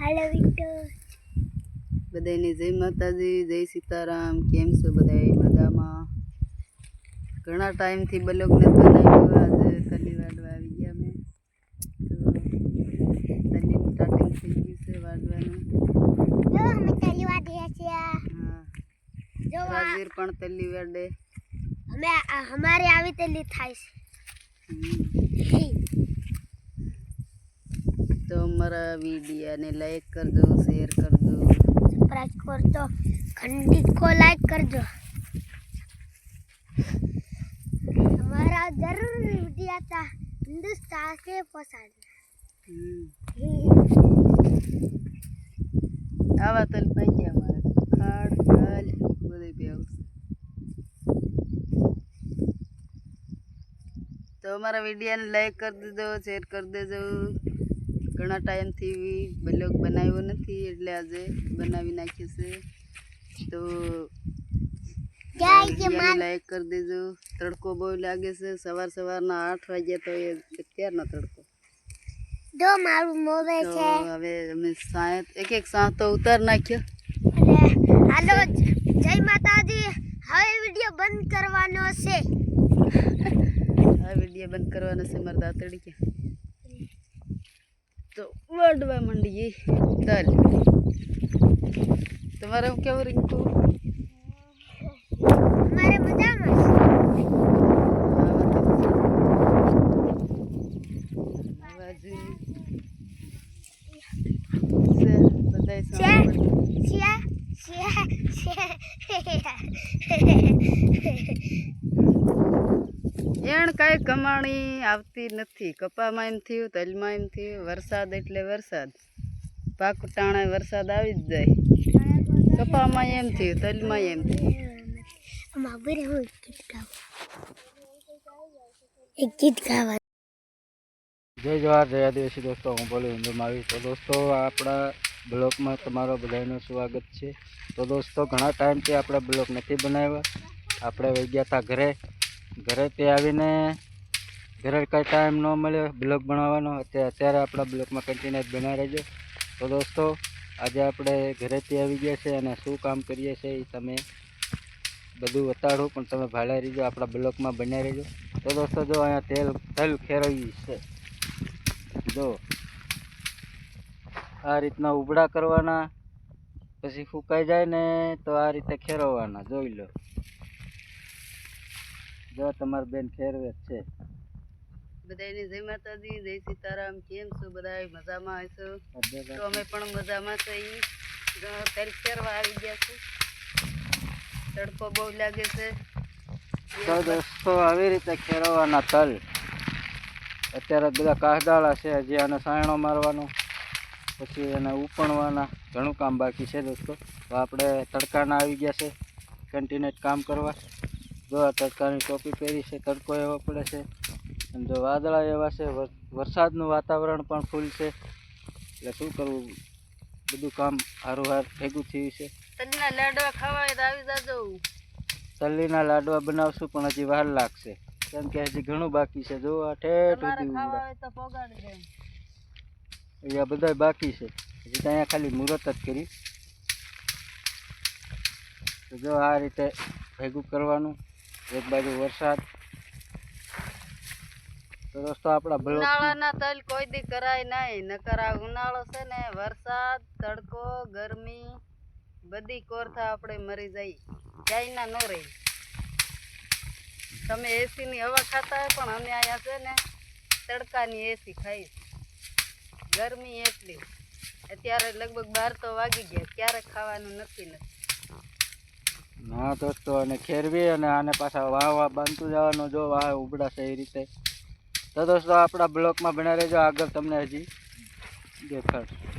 હાલો Victor બધાને જય માતાજી જય સીતારામ. કેમ છો બધાય? મજામાં? ઘણા ટાઈમથી બ્લોગ નથી બનાવ્યો. આજે કલી વાડવા આવી ગયા મેં. તો તલીનું સ્ટાર્ટિંગ થઈ ગયું છે વાડવાનું. જો અમે તલી વાડ્યા છીએ. હા. જો વાજીર પણ તલી વાડે. અમે અમારે આવી તલી થાય છે. અમારા વિડીયાને લાઈક કરજો શેર કરજો. સબસ્ક્રાઇબ કરજો. ખંડિત કો લાઈક કરજો. અમારા જરૂર વિડીયા તા હિન્દુસ્તાન કે પસંદ આવા તલ પંજા અમારા. ખાડ તલ બધે બે તો અમારા વિડીયોને લાઈક કરી દેજો શેર કરી દેજો. ઘણા ટાઈમથી બ્લોગ બનાવ્યો નથી એટલે આજે બનાવી નાખ્યો છે તો લાઈક કરી દેજો તડકો બહુ લાગે છે સવાર સવારના આઠ વાગ્યા તો એ અત્યારનો તડકો જો મારું મોવે છે હવે અમે સાંત એક એક સાંત તો ઉતાર નાખ્યો હાલો જય માતાજી હવે વિડિયો બંધ કરવાનો છે આ વિડિયો બંધ કરવાનો છે મારા દાતડી કે વડવા માંડીએ તલ તમારે હું કેવું રીંકુ અમારે મજામાં છે. એણ કાંઈ કમાણી આવતી નથી. કપામાં એમ થયું તલમાં એમ થયું વરસાદ એટલે વરસાદ. પાક ટાણે વરસાદ આવી જ જાય. કપામાં એમ થયું તલમાં એમ થયું. એક ગીત ગાવું. જય જવાહર જય આદિવાસી દોસ્તો હું બોલું હિન્દુ માવી. તો દોસ્તો આપણા બ્લોગમાં તમારો બધાનું સ્વાગત છે. તો દોસ્તો ઘણા ટાઈમથી આપણે બ્લોગ નથી બનાવ્યા. આપણે વહી ગયા હતા ઘરે. ઘરેથી આવીને ઘરે કાંઈ ટાઈમ ન મળ્યો બ્લોગ બનાવવાનો, અત્યારે આપણા બ્લોગમાં કન્ટિન્યુ બનાવી રહેજો. તો દોસ્તો, આજે આપણે ઘરેથી આવી ગયા છે અને શું કામ કરીએ છીએ એ તમે બધું બતાડું, પણ તમે ભાડા રહીજો, આપણા બ્લોકમાં બનાવી રહેજો. તો દોસ્તો, જો અહીંયા તેલ તેલ ખેરવી છે. જો. આ રીતના ઉબડા કરવાના, પછી ફૂંકાઈ જાય ને તો આ રીતે ખેરવવાના, જોઈ લો. જો તમાર બેન ખેરવે છે. બધાયને જય માતાજી જય સીતારામ. કેમ છો બધાય? મજામાં હશો? તો અમે પણ મજામાં છીએ ઘણો ફેરવા આવી ગયા છે. તડકો બહુ લાગે છે. તો દોસ્તો આવી રીતે ખેરવવાના તલ. અત્યારે બધા કાહદાળા છે હજી આને સાયણો મારવાનો પછી એને ઉપણવાના. ઘણું કામ બાકી છે દોસ્તો. તો આપણે તડકાના આવી ગયા છે. કન્ટિન્યુ કામ કરવા. જો આ તડકાની ટોપી પહેરી છે તડકો એવો પડે છે. અને જો વાદળા એવા છે વરસાદનું વાતાવરણ પણ ફૂલ છે. એટલે શું કરવું? બધું કામ હારું હાર ભેગું થયું છે. તલના લાડવા ખાવા હોય તો આવી જાજો. તલ્લીના લાડવા બનાવશું પણ હજી વાર લાગશે. કેમ કે હજી ઘણું બાકી છે. જો આ ઠેઠ અહીંયા બધા બાકી છે. હજી તો અહીંયા ખાલી મુહૂર્ત જ કરી. તો જો આ રીતે ભેગું કરવાનું. એક બાજુ વરસાદ. તો આપણા ઉનાળાના તલ કોઈ દી કરાય નહીં નકર આ ઉનાળો છે ને, વરસાદ, તડકો, ગરમી, બધી કોરથા આપણે મરી જઈ ચાઈના નો રહી. તમે એસી ની હવા ખાતા હોય પણ અમે અહીંયા છે ને, તડકાની એસી ખાઈ ગરમી એટલી. અત્યારે લગભગ બાર તો વાગી ગયા. ક્યારેક ખાવાનું નક્કી નથી. હા, દોસ્તો, અને ખેરવી અને આને પાછા વાહ બાંધતું જવાનું, જો વાહ ઉબડાશે એ રીતે. તો દોસ્તો, આપણા બ્લોકમાં બના રહેજો. આગળ તમને હજી દેખાડશે.